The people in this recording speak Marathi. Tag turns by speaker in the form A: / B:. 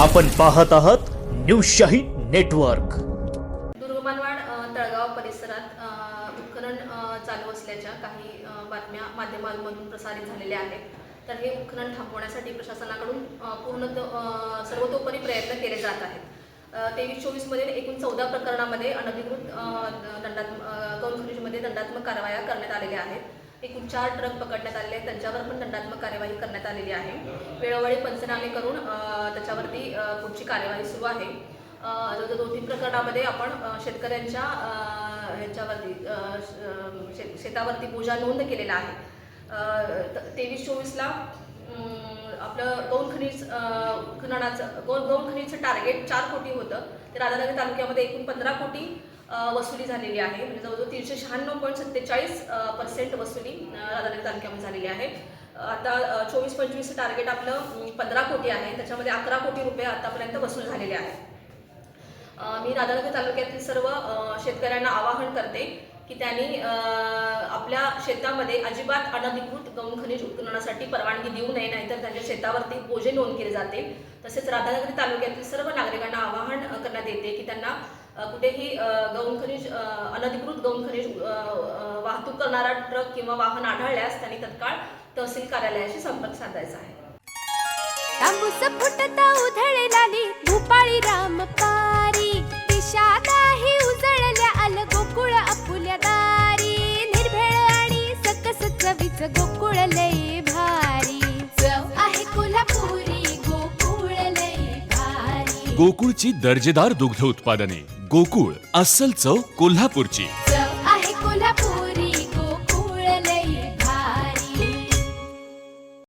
A: आपण पाहत आहात न्यूज नेटवर्क.
B: दुर्गमानवाड तळगाव परिसरात उत्खनन चालू असल्याच्या काही बातम्या माध्यमांमधून प्रसारित झालेल्या आहेत. तर हे उत्खनन थांबवण्यासाठी प्रशासनाकडून पूर्ण सर्वतोपरी प्रयत्न केले जात आहेत. तेवीस चोवीसमध्ये एकूण चौदा प्रकरणामध्ये अनधिकृत दंडात्मक दोन खनिजमध्ये दंडात्मक कारवाया करण्यात आलेल्या आहेत. एकूण चार ट्रक पकडण्यात आलेले आहेत. त्यांच्यावर पण दंडात्मक कार्यवाही करण्यात आलेली आहे. वेळोवेळी पंचनामे करून त्याच्यावरती पुढची कार्यवाही सुरू आहे. अ, दोन तीन प्रकरणामध्ये आपण शेतकऱ्यांच्या ह्याच्यावरती शे- शेतावरती बोजा नोंद केलेला आहे. तेवीस चोवीसला आपलं गौण खनिज खननाचं उत्खननाचं गौण खनिजचं टार्गेट चार कोटी होतं. ते राधानगरी तालुक्यामध्ये एकूण पंधरा कोटी वसुली झालेली आहे. म्हणजे जवळजवळ तीनशे शहाण्णव पॉईंट सत्तेचाळीस पर्सेंट वसुली राधानगर राधानगरी तालुक्यामध्ये झालेली आहे. आता चोवीस पंचवीस टार्गेट आपलं पंधरा कोटी आहे. त्याच्यामध्ये अकरा कोटी रुपये आतापर्यंत वसूल झालेले आहे मी राधानगरी तालुक्यातील सर्व शेतकऱ्यांना आवाहन करते की त्यांनी आपल्या शेतामध्ये अजिबात अनधिकृत गौण खनिज उत्खननासाठी परवानगी देऊ नये नाहीतर त्यांच्या शेतावरती बोजे नोंद केले जाते. तसेच राधानगरी तालुक्यातील सर्व नागरिकांना आवाहन करण्यात येते की त्यांना कुठेही खनिज अनधिकृत गौण खनिज वाहतूक करणारा ट्रक किंवा वाहन आढळल्यास त्यांनी तत्काळ तहसील कार्यालयाशी संपर्क साधायचा आहे.
C: तांबूस फुटता उधळे लाली भूपाळी रामपारी. दिशा नाही उजळल्या आल गोकुळ आपुल्या दारी. निर्भेळ आणि सकस चवीच गोकुळ लय भारी. चव आहे कोल्हापुरी गोकुळ लय भारी.
D: गोकुळची दर्जेदार दुग्ध उत्पादने. गोकुळ अस्सल चव कोल्हापूरची. कोल्हापूर.